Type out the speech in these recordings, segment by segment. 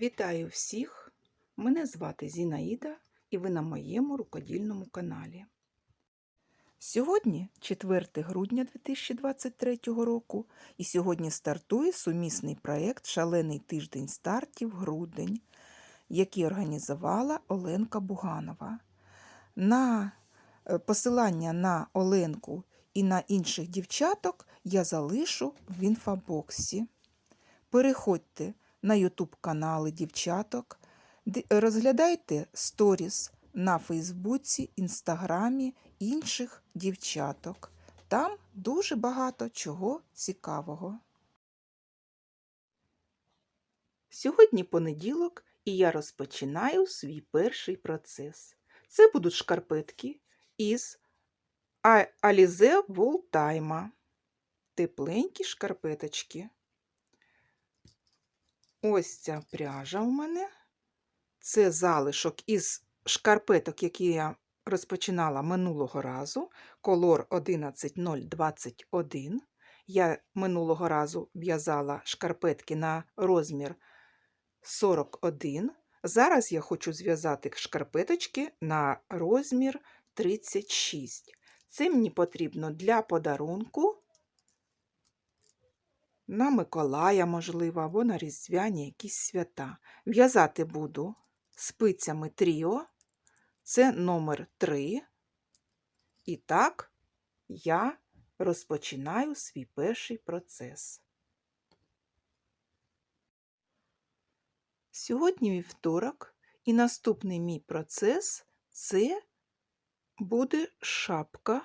Вітаю всіх! Мене звати Зінаїда і ви на моєму рукодільному каналі. Сьогодні 4 грудня 2023 року, і сьогодні стартує сумісний проєкт Шалений тиждень стартів грудень, який організувала Оленка Буганова. На е, посилання на Оленку і на інших дівчаток я залишу в інфобоксі. Переходьте на YouTube канали дівчаток, розглядайте сторіс на Фейсбуці, Інстаграмі інших дівчаток. Там дуже багато чого цікавого. Сьогодні понеділок, і я розпочинаю свій перший процес. Це будуть шкарпетки із Alize Wooltime. Тепленькі шкарпеточки. Ось ця пряжа у мене. Це залишок із шкарпеток, які я розпочинала минулого разу. Колор 11021. Я минулого разу в'язала шкарпетки на розмір 41. Зараз я хочу зв'язати шкарпеточки на розмір 36. Це мені потрібно для подарунку на Миколая, можливо, або на різдвяні якісь свята. В'язати буду спицями Тріо, це номер 3. І так я розпочинаю свій перший процес. Сьогодні вівторок, і наступний мій процес це буде шапка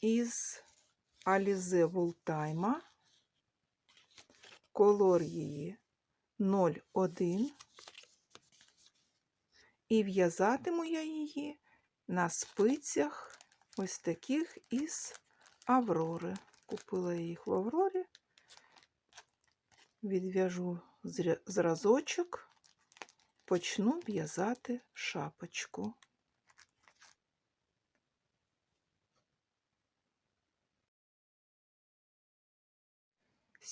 із Alize Wooltime. Колор її 01. І в'язатиму я її на спицях ось таких із Аврори. Купила я їх в Аврорі. Відв'яжу зразочок, почну в'язати шапочку.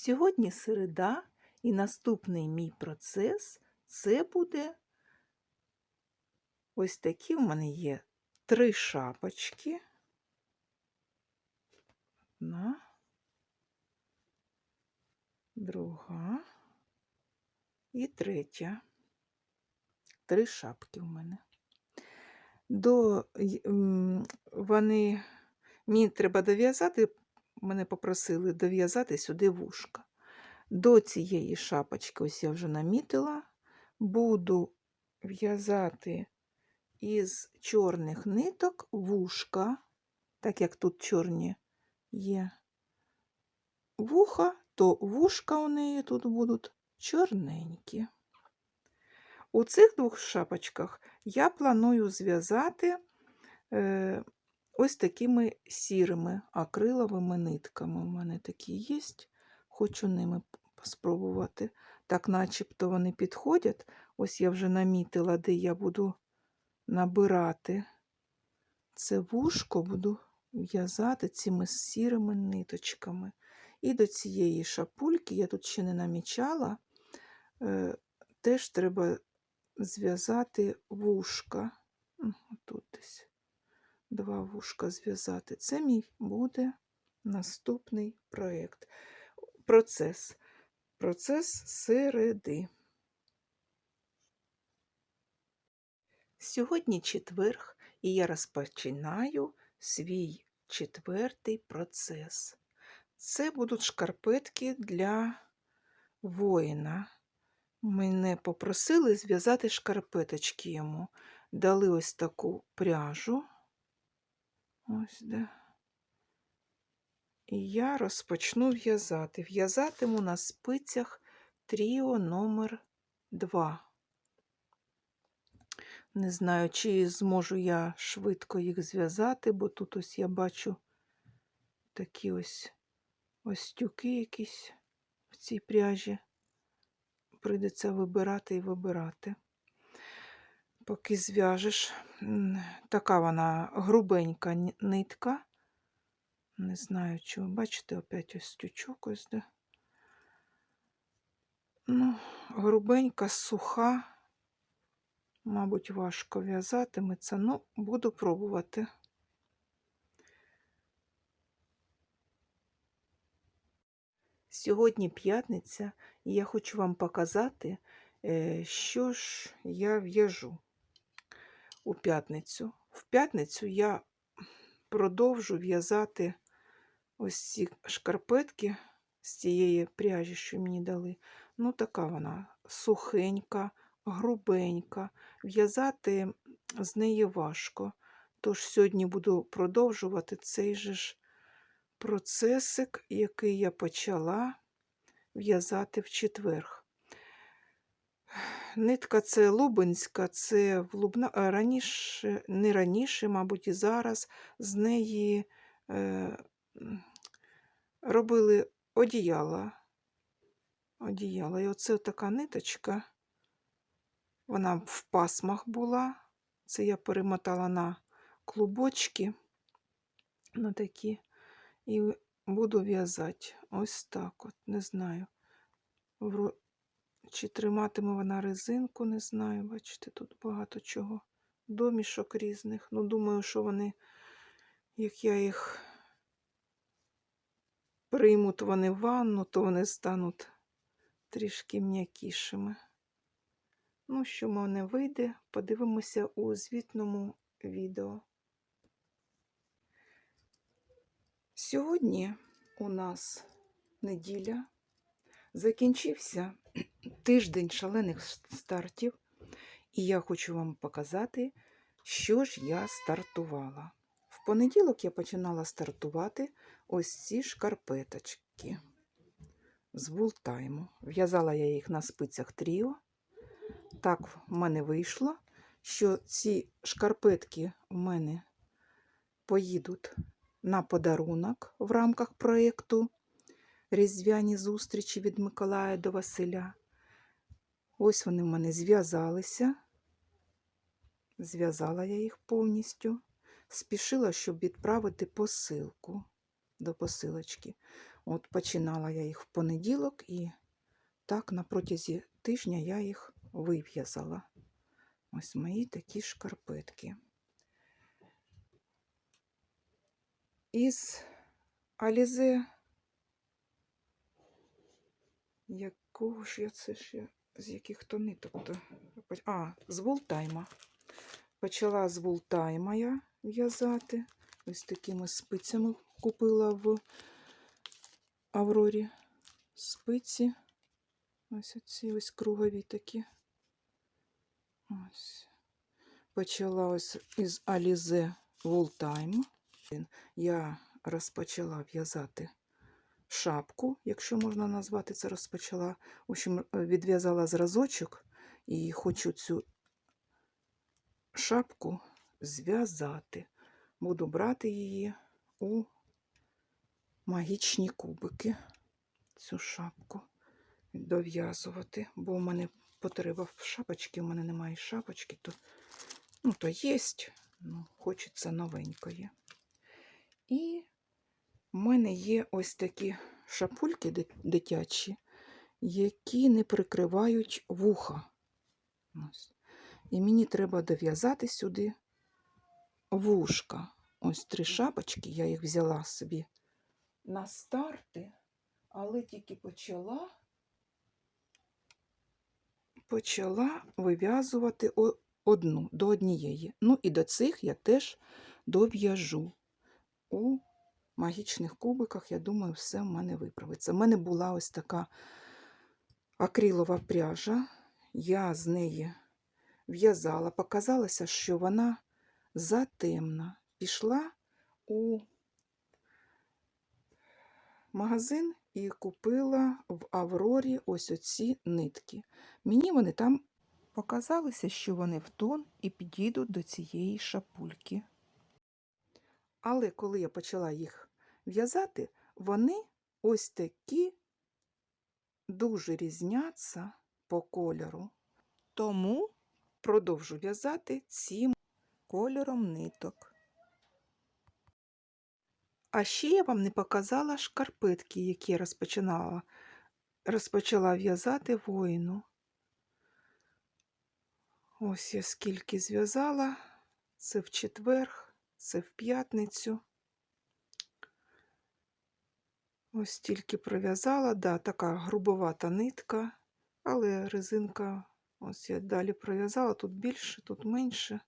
Сьогодні середа, і наступний мій процес це буде ось такі в мене є три шапочки. Одна, друга і третя. Три шапки в мене. До, вони, мені треба дов'язати, мене попросили дов'язати сюди вушка. До цієї шапочки, ось я вже намітила, буду в'язати із чорних ниток вушка, так як тут чорні є вуха, то вушка у неї тут будуть чорненькі. У цих двох шапочках я планую зв'язати е, ось такими сірими акриловими нитками. У мене такі є. Хочу ними спробувати. Так, начебто вони підходять. Ось я вже намітила, де я буду набирати це вушко, буду в'язати цими сірими ниточками. І до цієї шапульки, я тут ще не намічала, е, теж треба зв'язати вушка. Два вушка зв'язати. Це мій буде наступний проєкт. Процес. Процес середи. Сьогодні четверг, і я розпочинаю свій четвертий процес. Це будуть шкарпетки для воїна. Мене попросили зв'язати шкарпеточки йому. Дали ось таку пряжу. Ось де. І я розпочну в'язати. В'язатиму на спицях тріо номер 2. Не знаю, чи зможу я швидко їх зв'язати, бо тут ось я бачу такі ось ось тюки якісь в цій пряжі. Прийдеться вибирати і вибирати. Поки зв'яжеш. Така вона грубенька нитка. Не знаю, чого. Бачите, опять ось тючок ось де. Ну, грубенька, суха. Мабуть, важко в'язатиметься, ну, буду пробувати. Сьогодні п'ятниця, і я хочу вам показати, е, що ж я в'яжу у п'ятницю. В п'ятницю я продовжу в'язати ось ці шкарпетки з цієї пряжі, що мені дали. Ну, така вона сухенька, грубенька. В'язати з неї важко. Тож сьогодні буду продовжувати цей же ж процесик, який я почала в'язати в четверг. Нитка це лубенська, це в Лубна... раніше, не раніше, мабуть, і зараз з неї е, робили одіяла. Одіяла. І оце така ниточка. Вона в пасмах була. Це я перемотала на клубочки, на такі, і буду в'язати. Ось так от, не знаю. Чи триматиме вона резинку, не знаю. Бачите, тут багато чого. Домішок різних. Ну, думаю, що вони, як я їх приймуть вони в ванну, то вони стануть трішки м'якішими. Ну, що в мене вийде, подивимося у звітному відео. Сьогодні у нас неділя. Закінчився тиждень шалених стартів, і я хочу вам показати, що ж я стартувала. В понеділок я починала стартувати ось ці шкарпеточки з вултайму. В'язала я їх на спицях тріо. Так в мене вийшло, що ці шкарпетки в мене поїдуть на подарунок в рамках проєкту Різдвяні зустрічі від Миколая до Василя. Ось вони в мене зв'язалися. Зв'язала я їх повністю. Спішила, щоб відправити посилку до посилочки. От починала я їх в понеділок, і так на протязі тижня я їх вив'язала. Ось мої такі шкарпетки. Із Алізе, якого ж я це ж з яких то ниток то? А, з Вултайма. Почала з Вултайма я в'язати. Ось такими спицями купила в Аврорі спиці. Ось оці ось кругові такі. Ось. Почала ось із Alize Wooltime. Я розпочала в'язати шапку, якщо можна назвати це розпочала. В общем, відв'язала зразочок і хочу цю шапку зв'язати. Буду брати її у магічні кубики, цю шапку дов'язувати, бо в мене потреба в шапочці, в мене немає шапочки, то, ну, то є, ну, хочеться новенької. І в мене є ось такі шапульки дитячі, які не прикривають вуха. Ось. І мені треба дов'язати сюди вушка. Ось три шапочки, я їх взяла собі на старти, але тільки почала почала вив'язувати одну до однієї. Ну і до цих я теж дов'яжу. У магічних кубиках, я думаю, все в мене виправиться. У мене була ось така акрилова пряжа. Я з неї в'язала, показалося, що вона затемна. Пішла у магазин і купила в Аврорі ось оці нитки. Мені вони там показалося, що вони в тон і підійдуть до цієї шапульки. Але коли я почала їх в'язати, вони ось такі дуже різняться по кольору. Тому продовжу в'язати цим кольором ниток. А ще я вам не показала шкарпетки, які я розпочинала розпочала в'язати воїну. Ось я скільки зв'язала. Це в четвер, це в п'ятницю. Ось стільки пров'язала, да, така грубовата нитка, але резинка, ось я далі пров'язала, тут більше, тут менше.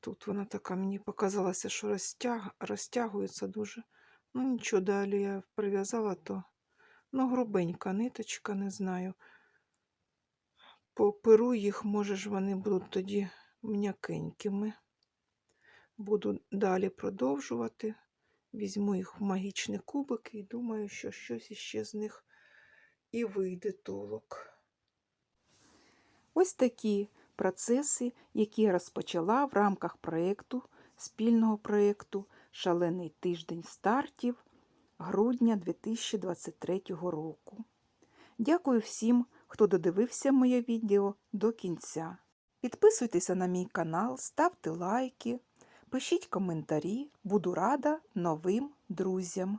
Тут вона така, мені показалося, що розтяг, розтягується дуже. Ну, нічого, далі я прив'язала, то ну, грубенька ниточка, не знаю. По перу їх, може ж, вони будуть тоді м'якенькими. Буду далі продовжувати. Візьму їх в магічний кубик і думаю, що щось іще з них і вийде толок. Ось такі процеси, які я розпочала в рамках проєкту, спільного проєкту Шалений тиждень стартів грудня 2023 року. Дякую всім, хто додивився моє відео до кінця. Підписуйтеся на мій канал, ставте лайки, пишіть коментарі, буду рада новим друзям.